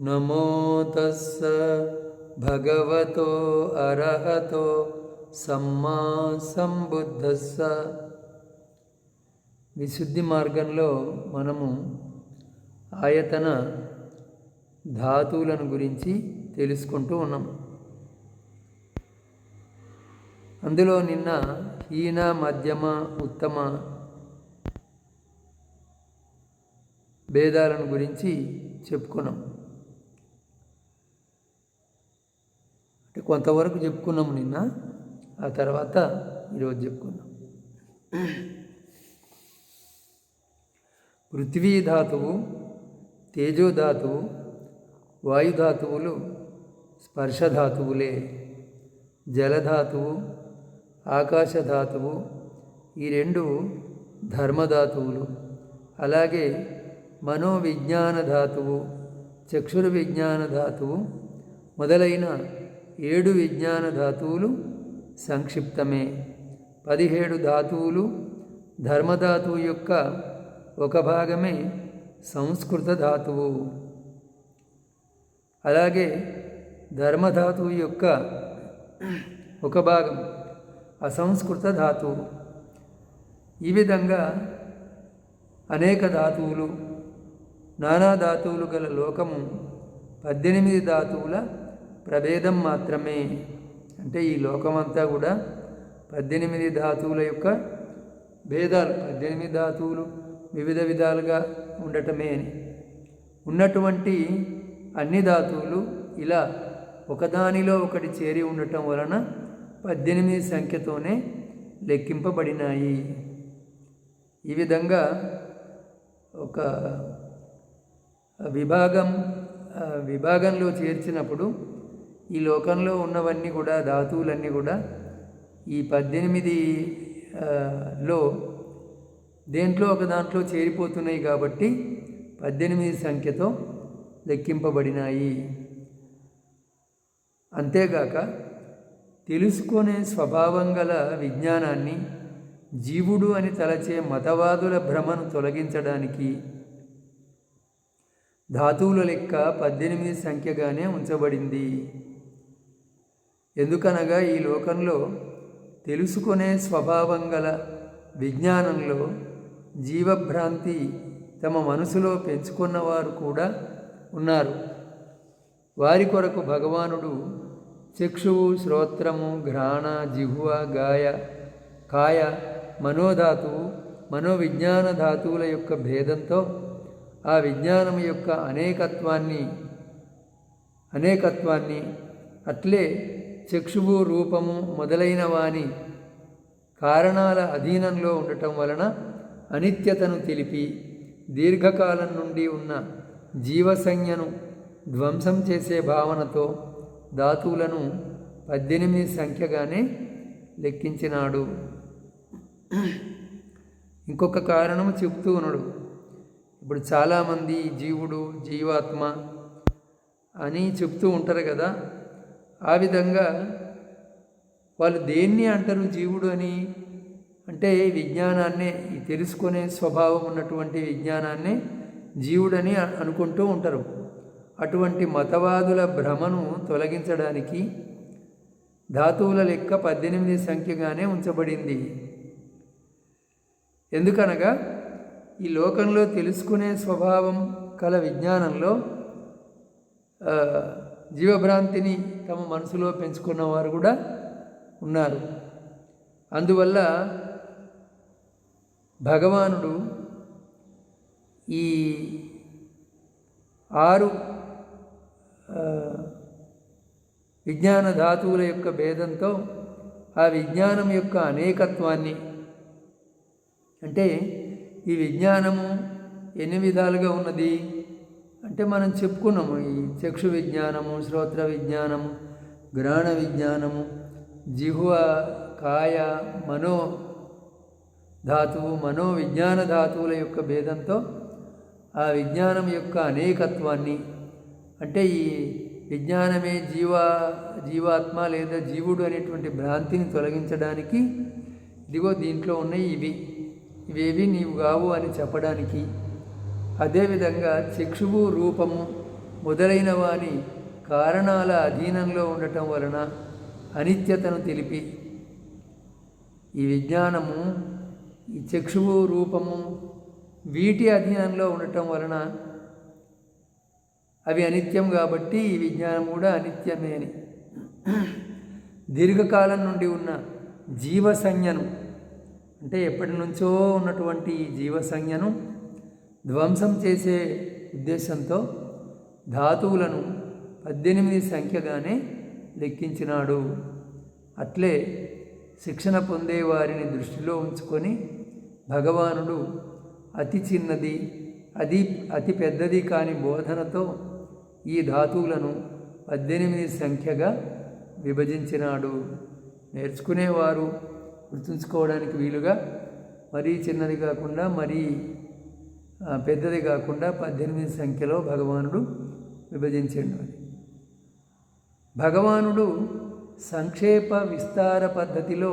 నమో తస్స భగవతో అర్హతో సమ్మా సంబుద్ధస్స. విశుద్ధి మార్గంలో మనము ఆయతన ధాతువులను గురించి తెలుసుకుంటూ ఉన్నాం. అందులో నిన్న హీన మధ్యమ ఉత్తమ భేదాలను గురించి చెప్పుకున్నాం. అంటే కొంతవరకు చెప్పుకున్నాము నిన్న ఆ తర్వాత ఈరోజు చెప్పుకున్నాం పృథ్వీ ధాతువు తేజోధాతువు వాయుధాతువులు స్పర్శధాతువులే జలధాతువు ఆకాశధాతువు ఈ రెండు ధర్మధాతువులు అలాగే మనోవిజ్ఞాన ధాతువు చక్షుర విజ్ఞాన ధాతువు మొదలైన ఏడు విజ్ఞాన ధాతువులు సంక్షిప్తమే. పదిహేడు ధాతువులు ధర్మధాతువు యొక్క ఒక భాగమే సంస్కృత ధాతువు. అలాగే ధర్మధాతువు యొక్క ఒక భాగం అసంస్కృత ధాతువు. ఈ విధంగా అనేక ధాతువులు నానా ధాతువులు గల లోకము పద్దెనిమిది ధాతువుల ప్రభేదం మాత్రమే. అంటే ఈ లోకమంతా కూడా పద్దెనిమిది ధాతువుల యొక్క భేదాలు పద్దెనిమిది ధాతువులు వివిధ విధాలుగా ఉండటమే అని. ఉన్నటువంటి అన్ని ధాతువులు ఇలా ఒకదానిలో ఒకటి చేరి ఉండటం వలన పద్దెనిమిది సంఖ్యతోనే లెక్కింపబడినాయి. ఈ విధంగా ఒక విభాగం విభాగంలో చేర్చినప్పుడు ఈ లోకంలో ఉన్నవన్నీ కూడా ధాతువులన్నీ కూడా ఈ పద్దెనిమిది లో దేంట్లో ఒక దాంట్లో చేరిపోతున్నాయి కాబట్టి పద్దెనిమిది సంఖ్యతో లెక్కింపబడినాయి. అంతేగాక తెలుసుకునే స్వభావం గల విజ్ఞానాన్ని జీవుడు అని తలచే మతవాదుల భ్రమను తొలగించడానికి ధాతువుల లెక్క పద్దెనిమిది సంఖ్యగానే ఉంచబడింది. ఎందుకనగా ఈ లోకంలో తెలుసుకునే స్వభావం గల విజ్ఞానంలో జీవభ్రాంతి తమ మనసులో పెంచుకున్నవారు కూడా ఉన్నారు. వారి కొరకు భగవానుడు చక్షువు శ్రోత్రము ఘ్రాణ జిహువ గాయ కాయ మనోధాతువు మనోవిజ్ఞాన ధాతువుల యొక్క భేదంతో ఆ విజ్ఞానం యొక్క అనేకత్వాన్ని అనేకత్వాన్ని అట్లే చక్షువు రూపము మొదలైన వాని కారణాల అధీనంలో ఉండటం వలన అనిత్యతను తెలిపి దీర్ఘకాలం నుండి ఉన్న జీవసంజ్ఞను ధ్వంసం చేసే భావనతో ధాతువులను పద్దెనిమిది సంఖ్యగానే లెక్కించినాడు. ఇంకొక కారణం చెప్తూ ఉన్నాడు. ఇప్పుడు చాలామంది జీవుడు జీవాత్మ అని చెప్తూ ఉంటారు కదా. ఆ విధంగా వాళ్ళు దేన్ని అంటారు జీవుడు అని? అంటే విజ్ఞానాన్నే తెలుసుకునే స్వభావం ఉన్నటువంటి విజ్ఞానాన్నే జీవుడని అనుకుంటూ ఉంటారు. అటువంటి మతవాదుల భ్రమను తొలగించడానికి ధాతువుల లెక్క పద్దెనిమిది సంఖ్యగానే ఉంచబడింది. ఎందుకనగా ఈ లోకంలో తెలుసుకునే స్వభావం కల విజ్ఞానంలో జీవభ్రాంతిని తమ మనసులో పెంచుకున్న వారు కూడా ఉన్నారు. అందువల్ల భగవానుడు ఈ ఆరు విజ్ఞాన ధాతువుల యొక్క భేదంతో ఆ విజ్ఞానం యొక్క అనేకత్వాన్ని అంటే ఈ విజ్ఞానము ఎన్ని విధాలుగా ఉన్నది? అంటే మనం చెప్పుకున్నాము ఈ చక్షు విజ్ఞానము శ్రోత్ర విజ్ఞానము గ్రహణ విజ్ఞానము జిహువ కాయ మనో ధాతువు మనో విజ్ఞాన ధాతువుల యొక్క భేదంతో ఆ విజ్ఞానం యొక్క అనేకత్వాన్ని అంటే ఈ విజ్ఞానమే జీవ జీవాత్మ లేదా జీవుడు అనేటువంటి భ్రాంతిని తొలగించడానికి ఇదిగో దీంట్లో ఉన్నాయి ఇవి. ఇవేవి నీవు కావు అని చెప్పడానికి అదేవిధంగా చక్షువు రూపము మొదలైన వాని కారణాల అధీనంలో ఉండటం వలన అనిత్యతను తెలిపి ఈ విజ్ఞానము ఈ చక్షువు రూపము వీటి అధీనంలో ఉండటం వలన అవి అనిత్యం కాబట్టి ఈ విజ్ఞానం కూడా అనిత్యమే అని. దీర్ఘకాలం నుండి ఉన్న జీవసంజ్ఞను అంటే ఎప్పటి నుంచో ఉన్నటువంటి ఈ జీవసంజ్ఞను ధ్వంసం చేసే ఉద్దేశంతో ధాతువులను పద్దెనిమిది సంఖ్యగానే లెక్కించినాడు. అట్లే శిక్షణ పొందే వారిని దృష్టిలో ఉంచుకొని భగవానుడు అతి చిన్నది అది అతి పెద్దది కాని బోధనతో ఈ ధాతువులను పద్దెనిమిది సంఖ్యగా విభజించినాడు. నేర్చుకునేవారు గుర్తుంచుకోవడానికి వీలుగా మరీ చిన్నది కాకుండా మరీ పెద్దది కాకుండా పద్దెనిమిది సంఖ్యలో భగవానుడు విభజించాడు అని. భగవానుడు సంక్షేప విస్తార పద్ధతిలో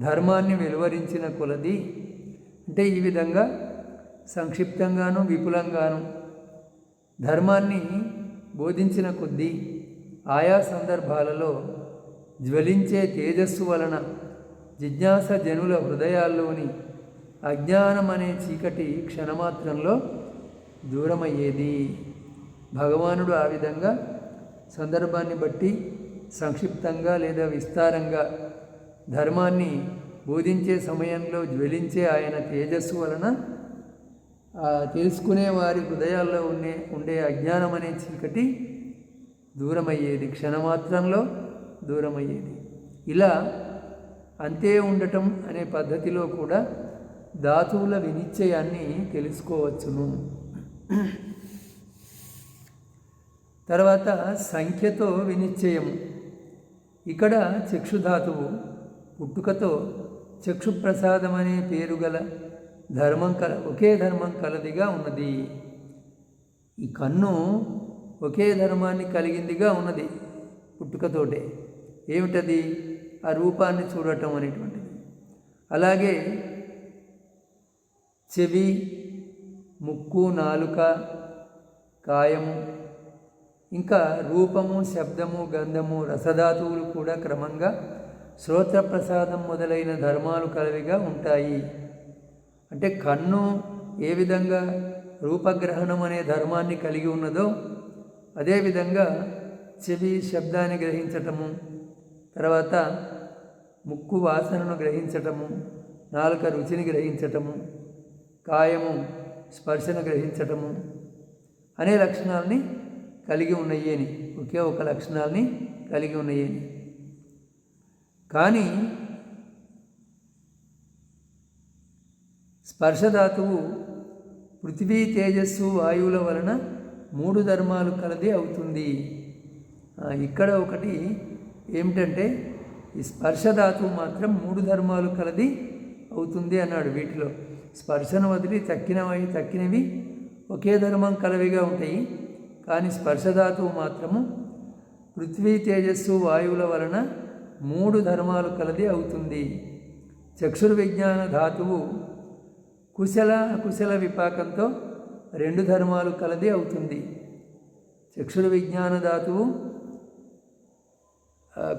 ధర్మాన్ని వెలువరించిన కొలది అంటే ఈ విధంగా సంక్షిప్తంగాను విపులంగాను ధర్మాన్ని బోధించిన కొద్దీ ఆయా సందర్భాలలో జ్వలించే తేజస్సు వలన జిజ్ఞాస జనుల హృదయాల్లోని అజ్ఞానం అనే చీకటి క్షణమాత్రంలో దూరమయ్యేది. భగవానుడు ఆ విధంగా సందర్భాన్ని బట్టి సంక్షిప్తంగా లేదా విస్తారంగా ధర్మాన్ని బోధించే సమయంలో జ్వలించే ఆయన తేజస్సు వలన తెలుసుకునే వారి హృదయాల్లో ఉండే ఉండే అజ్ఞానం అనే చీకటి దూరమయ్యేది. క్షణమాత్రంలో దూరమయ్యేది. ఇలా అంతే ఉండటం అనే పద్ధతిలో కూడా ధాతువుల వినిశ్చయాన్ని తెలుసుకోవచ్చును. తర్వాత సంఖ్యతో వినిశ్చయం ఇక్కడ చక్షుధాతువు పుట్టుకతో చక్షుప్రసాదం అనే పేరు గల ధర్మం కల ఒకే ధర్మం కలదిగా ఉన్నది. ఈ కన్ను ఒకే ధర్మాన్ని కలిగిందిగా ఉన్నది పుట్టుకతోటే. ఏమిటది? ఆ రూపాన్ని చూడటం అనేటువంటిది. అలాగే చెవి ముక్కు నాలుక కాయము ఇంకా రూపము శబ్దము గంధము రసధాతువులు కూడా క్రమంగా శ్రోత్ర ప్రసాదం మొదలైన ధర్మాలు కలవిగా ఉంటాయి. అంటే కన్ను ఏ విధంగా రూపగ్రహణం అనే ధర్మాన్ని కలిగి ఉన్నదో అదేవిధంగా చెవి శబ్దాన్ని గ్రహించటము తర్వాత ముక్కు వాసనను గ్రహించటము నాలుక రుచిని గ్రహించటము కాయము స్పర్శను గ్రహించటము అనే లక్షణాలని కలిగి ఉన్నాయని ఒకే ఒక లక్షణాలని కలిగి ఉన్నాయని కానీ స్పర్శధాతువు పృథివీ తేజస్సు వాయువుల వలన మూడు ధర్మాలు కలది అవుతుంది. ఇక్కడ ఒకటి ఏమిటంటే ఈ స్పర్శధాతువు మాత్రం మూడు ధర్మాలు కలది అవుతుంది అన్నాడు వీటిలో. స్పర్శను వదిలి తక్కినవి తక్కినవి ఒకే ధర్మం కలవిగా ఉంటాయి. కానీ స్పర్శధాతువు మాత్రము పృథ్వీ తేజస్సు వాయువుల వలన మూడు ధర్మాలు కలది అవుతుంది. చక్షుర్విజ్ఞాన ధాతువు కుశల అకుశల విపాకంతో రెండు ధర్మాలు కలది అవుతుంది. చక్షుర విజ్ఞాన ధాతువు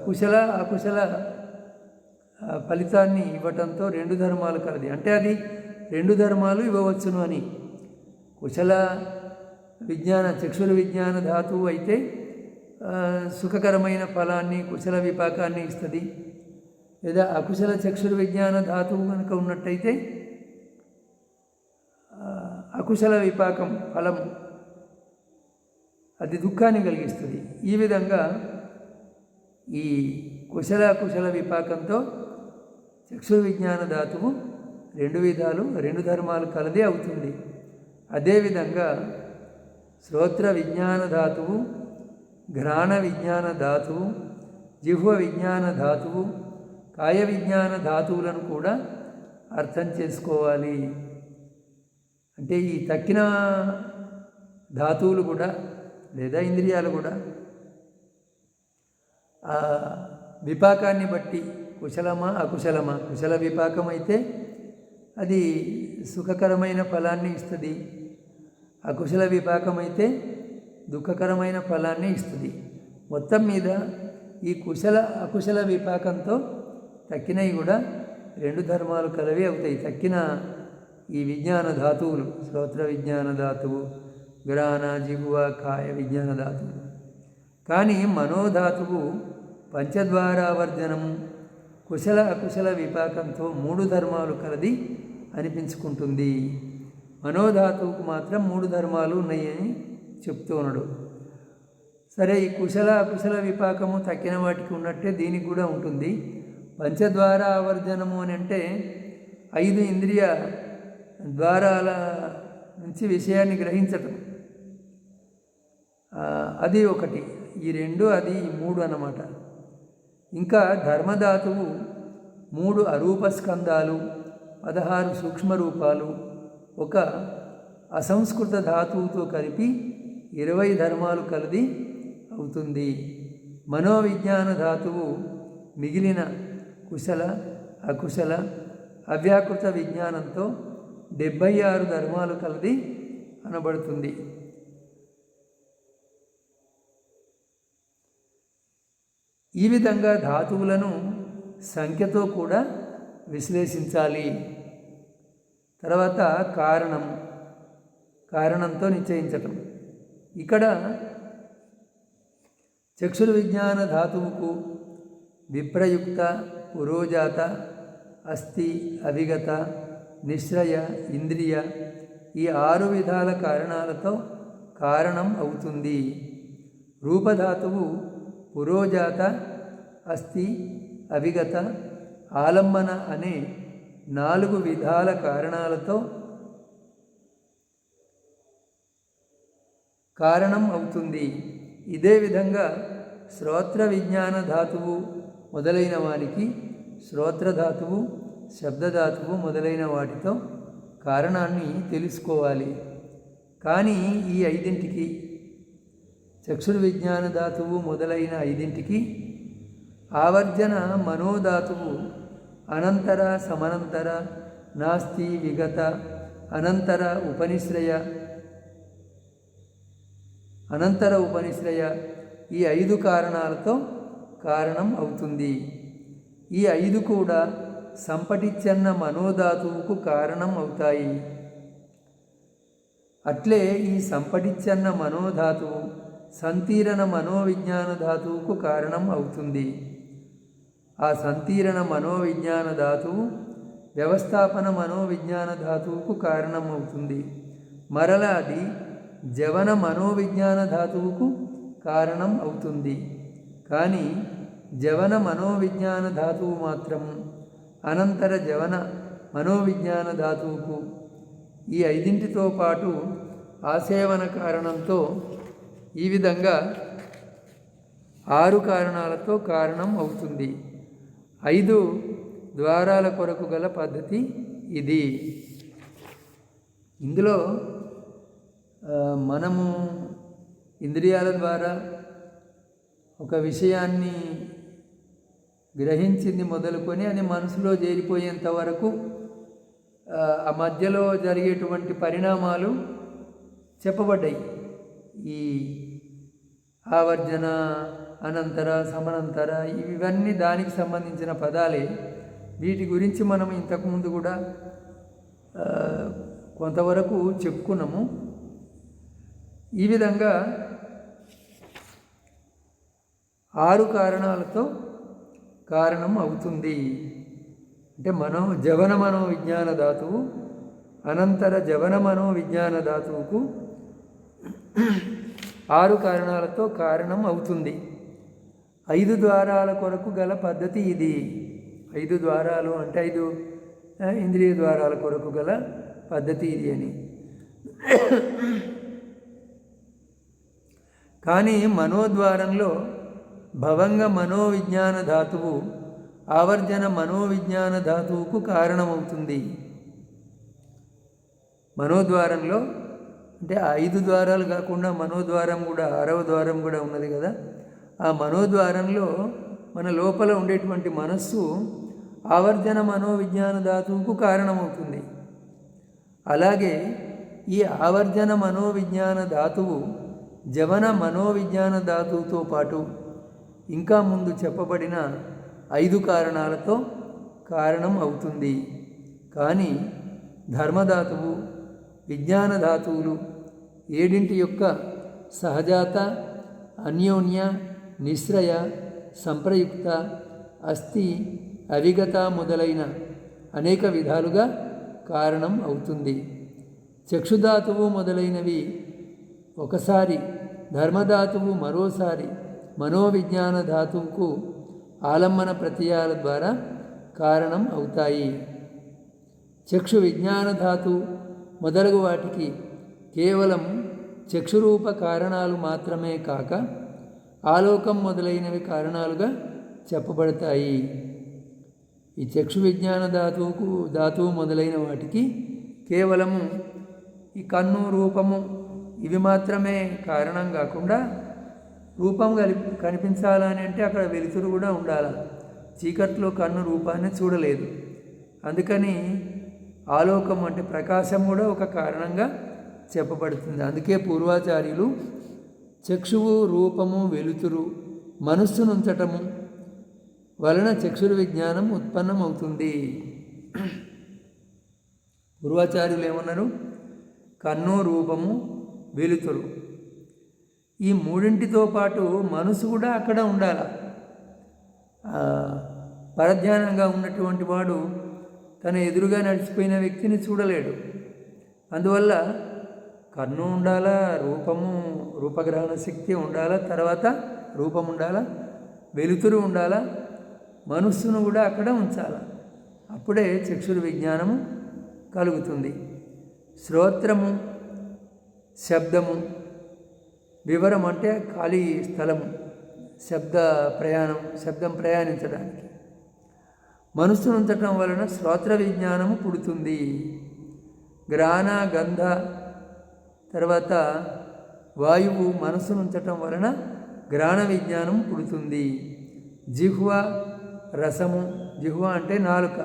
కుశల అకుశల ఫలితాన్ని ఇవ్వటంతో రెండు ధర్మాలు కలది. అంటే అది రెండు ధర్మాలు ఇవ్వవచ్చును అని. కుశల విజ్ఞాన చక్షుర విజ్ఞాన ధాతువు అయితే సుఖకరమైన ఫలాన్ని కుశల విపాకాన్ని ఇస్తుంది. లేదా అకుశల చక్షుర విజ్ఞాన ధాతువు కనుక ఉన్నట్టయితే అకుశల విపాకం ఫలం అది దుఃఖాన్ని కలిగిస్తుంది. ఈ విధంగా ఈ కుశల కుశల విపాకంతో చక్షు విజ్ఞాన ధాతువు రెండు విధాలు రెండు ధర్మాలు కలదే అవుతుంది. అదేవిధంగా శ్రోత్ర విజ్ఞాన ధాతువు ఘ్రాణ విజ్ఞాన ధాతువు జిహ్వ విజ్ఞాన ధాతువు కాయ విజ్ఞాన ధాతువులను కూడా అర్థం చేసుకోవాలి. అంటే ఈ తక్కిన ధాతువులు కూడా లేదా ఇంద్రియాలు కూడా ఆ విపాకాన్ని బట్టి కుశలమా అకుశలమా? కుశల విపాకం అయితే అది సుఖకరమైన ఫలాన్ని ఇస్తుంది. అకుశల విపాకం అయితే దుఃఖకరమైన ఫలాన్ని ఇస్తుంది. మొత్తం మీద ఈ కుశల అకుశల విపాకంతో తక్కినవి కూడా రెండు ధర్మాలు కలవి అవుతాయి. తక్కిన ఈ విజ్ఞాన ధాతువులు శ్రోత్ర విజ్ఞాన ధాతువు గ్రాణ జిగువ కాయ విజ్ఞాన ధాతువు కానీ మనోధాతువు పంచద్వారావర్జనము కుశల అకుశల విపాకంతో మూడు ధర్మాలు కలది అనిపించుకుంటుంది. మనోధాతువుకు మాత్రం మూడు ధర్మాలు ఉన్నాయని చెప్తూ ఉన్నాడు. సరే ఈ కుశల అకుశల విపాకము తక్కిన వాటికి ఉన్నట్టే దీనికి కూడా ఉంటుంది. పంచద్వార ఆవర్జనము అని అంటే ఐదు ఇంద్రియ ద్వారాల నుంచి విషయాన్ని గ్రహించటం. అది ఒకటి. ఈ రెండు అది ఈ మూడు అన్నమాట. ఇంకా ధర్మధాతువు మూడు అరూప స్కందాలు పదహారు సూక్ష్మ రూపాలు ఒక అసంస్కృత ధాతువుతో కలిపి ఇరవై ధర్మాలు కలది అవుతుంది. మనోవిజ్ఞాన ధాతువు మిగిలిన కుశల అకుశల అవ్యాకృత విజ్ఞానంతో డెబ్భై ఆరు ధర్మాలు కలది అనబడుతుంది. ఈ విధంగా ధాతువులను సంఖ్యతో కూడా విశ్లేషించాలి. తర్వాత కారణం. కారణంతో నిశ్చయించటం. ఇక్కడ చక్షుర విజ్ఞాన ధాతువుకు విప్రయుక్త పురోజాత అస్థి అవిగత నిశ్రయ ఇంద్రియ ఈ ఆరు విధాల కారణాలతో కారణం అవుతుంది. రూపధాతువు పురోజాత అస్థి అవిగత ఆలంబన అనే నాలుగు విధాల కారణాలతో కారణం అవుతుంది. ఇదే విధంగా శ్రోత్ర విజ్ఞాన ధాతువు మొదలైన వానికి శ్రోత్రధాతువు శబ్దధాతువు మొదలైన వాటితో కారణాన్ని తెలుసుకోవాలి. కానీ ఈ ఐదింటికి చక్షుర్ విజ్ఞాన ధాతువు మొదలైన ఐదింటికి ఆవర్జన మనోధాతువు అనంతర సమనంతర నాస్తి విగత అనంతర ఉపనిశ్రయ అనంతర ఉపనిశ్రయ ఈ ఐదు కారణాలతో కారణం అవుతుంది. ఈ ఐదు కూడా సంపటిచ్చన్న మనోధాతువుకు కారణం అవుతాయి. అట్లే ఈ సంపటిచ్చన్న మనోధాతువు సంతీరణ మనోవిజ్ఞాన ధాతువుకు కారణం అవుతుంది. ఆ సంతీరణ మనోవిజ్ఞాన ధాతువు వ్యవస్థాపన మనోవిజ్ఞాన ధాతువుకు కారణం అవుతుంది అది జవన మనోవిజ్ఞాన ధాతువుకు కారణం అవుతుంది కానీ జవన మనోవిజ్ఞాన ధాతువు మాత్రం అనంతర జవన మనోవిజ్ఞాన ధాతువుకు ఈ ఐదింటితో పాటు ఆసేవన కారణంతో ఈ విధంగా ఆరు కారణాలతో కారణం అవుతుంది. ఐదు ద్వారాల కొరకు గల పద్ధతి ఇది. ఇందులో మనము ఇంద్రియాల ద్వారా ఒక విషయాన్ని గ్రహించింది మొదలుకొని అది మనసులో చేరిపోయేంత వరకు ఆ మధ్యలో జరిగేటువంటి పరిణామాలు చెప్పబడ్డాయి. ఈ ఆవర్జన అనంతర సమనంతర ఇవన్నీ దానికి సంబంధించిన పదాలే. వీటి గురించి మనం ఇంతకుముందు కూడా కొంతవరకు చెప్పుకున్నాము. ఈ విధంగా ఆరు కారణాలతో కారణం అవుతుంది. అంటే మనో జవన మనో విజ్ఞాన ధాతువు అనంతర జవన మనో విజ్ఞాన ధాతువుకు ఆరు కారణాలతో కారణం అవుతుంది. ఐదు ద్వారాల కొరకు గల పద్ధతి ఇది. ఐదు ద్వారాలు అంటే ఐదు ఇంద్రియ ద్వారాల కొరకు గల పద్ధతి ఇది అని. కానీ మనోద్వారంలో భవంగ మనోవిజ్ఞాన ధాతువు ఆవర్జన మనోవిజ్ఞాన ధాతువుకు కారణమవుతుంది. మనోద్వారంలో అంటే ఐదు ద్వారాలు కాకుండా మనోద్వారం కూడా ఆరవ ద్వారం కూడా ఉన్నది కదా. ఆ మనోద్వారంలో మన లోపల ఉండేటువంటి మనస్సు ఆవర్జన మనోవిజ్ఞాన ధాతువుకు కారణమవుతుంది. అలాగే ఈ ఆవర్జన మనోవిజ్ఞాన ధాతువు జవన మనోవిజ్ఞాన ధాతువుతో పాటు ఇంకా ముందు చెప్పబడిన ఐదు కారణాలతో కారణం అవుతుంది. కానీ ధర్మధాతువు విజ్ఞాన ధాతువులు ఏడింటి యొక్క సహజాత అన్యోన్య నిశ్రయ సంప్రయుక్త అస్థి అవిగత మొదలైన అనేక విధాలుగా కారణం అవుతుంది. చక్షుధాతువు మొదలైనవి ఒకసారి ధర్మధాతువు మరోసారి మనోవిజ్ఞాన ధాతువుకు ఆలంబన ప్రత్యయాల ద్వారా కారణం అవుతాయి. చక్షు విజ్ఞాన ధాతు మొదలగు వాటికి కేవలం చక్షురూప కారణాలు మాత్రమే కాక ఆలోకం మొదలైనవి కారణాలుగా చెప్పబడతాయి. ఈ చక్షు విజ్ఞాన ధాతువుకు ధాతువు మొదలైన వాటికి కేవలము ఈ కన్ను రూపము ఇవి మాత్రమే కారణం కాకుండా రూపం కనిపించాలని అంటే అక్కడ వెలుతురు కూడా ఉండాలి. చీకట్లో కన్ను రూపాన్ని చూడలేదు. అందుకని ఆలోకం అంటే ప్రకాశం కూడా ఒక కారణంగా చెప్పబడుతుంది. అందుకే పూర్వాచార్యులు చక్షువు రూపము వెలుతురు మనస్సును ఉంచటము వలన చక్షుర విజ్ఞానం ఉత్పన్నమవుతుంది. పూర్వాచార్యులు ఏమన్నారు కన్ను రూపము వెలుతురు. ఈ మూడింటితో పాటు మనసు కూడా అక్కడ ఉండాలి. పరధ్యానంగా ఉన్నటువంటి వాడు తన ఎదురుగా నడిచిపోయిన వ్యక్తిని చూడలేడు. అందువల్ల కన్ను ఉండాలా రూపము రూపగ్రహణ శక్తి ఉండాలా? తర్వాత రూపం ఉండాలా? వెలుతురు ఉండాలా? మనస్సును కూడా అక్కడ ఉంచాలా? అప్పుడే చక్షుర విజ్ఞానము కలుగుతుంది. శ్రోత్రము శబ్దము వివరం అంటే ఖాళీ స్థలము శబ్ద ప్రయాణం శబ్దం ప్రయాణించడానికి. మనస్సును ఉంచటం వలన శ్రోత్ర విజ్ఞానము పుడుతుంది. గ్రాణ గంధ తర్వాత వాయువు మనసును ఉంచటం వలన గ్రాణ విజ్ఞానం పుడుతుంది. జిహ్వ రసము జిహ్వ అంటే నాలుక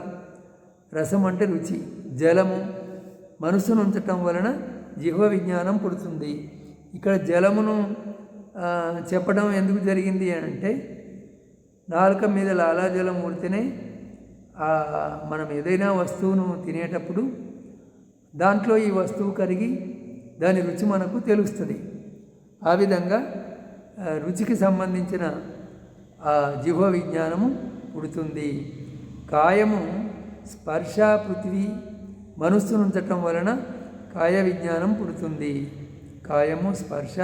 రసం అంటే రుచి జలము మనసును ఉంచటం వలన జిహ్వ విజ్ఞానం పుడుతుంది. ఇక్కడ జలమును చెప్పడం ఎందుకు జరిగింది అని అంటే నాలుక మీద లాలాజలం ఊడితేనే మనం ఏదైనా వస్తువును తినేటప్పుడు దాంట్లో ఈ వస్తువు కరిగి దాని రుచి మనకు తెలుస్తుంది. ఆ విధంగా రుచికి సంబంధించిన ఆ జీవ విజ్ఞానము పుడుతుంది. కాయము స్పర్శ పృథివీ మనస్సును ఉంచటం వలన కాయ విజ్ఞానం పుడుతుంది. కాయము స్పర్శ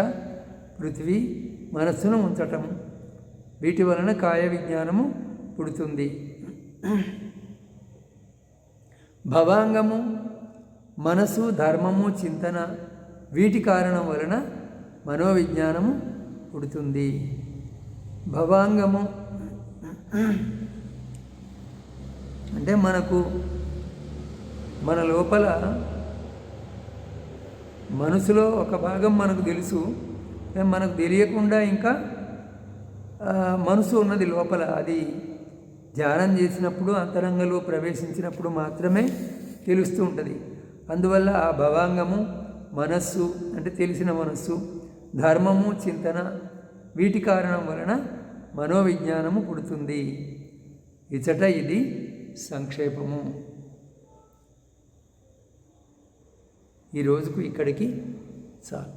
పృథివీ మనస్సును ఉంచటం. వీటి వలన కాయ విజ్ఞానము పుడుతుంది. భవాంగము మనసు ధర్మము చింతన వీటి కారణం వలన మనోవిజ్ఞానము పుడుతుంది. భవాంగము. అంటే మనకు మన లోపల మనసులో ఒక భాగం మనకు తెలుసు. మనకు తెలియకుండా ఇంకా మనసు ఉన్నది లోపల. అది ధ్యానం చేసినప్పుడు అంతరంగంలో ప్రవేశించినప్పుడు మాత్రమే తెలుస్తూ ఉంటుంది. అందువల్ల ఆ భవాంగము మనస్సు అంటే తెలిసిన మనస్సు ధర్మము చింతన వీటి కారణం వలన మనోవిజ్ఞానము పుడుతుంది. ఇచట ఇది సంక్షేపము. ఈ రోజుకు ఇక్కడికి చాలు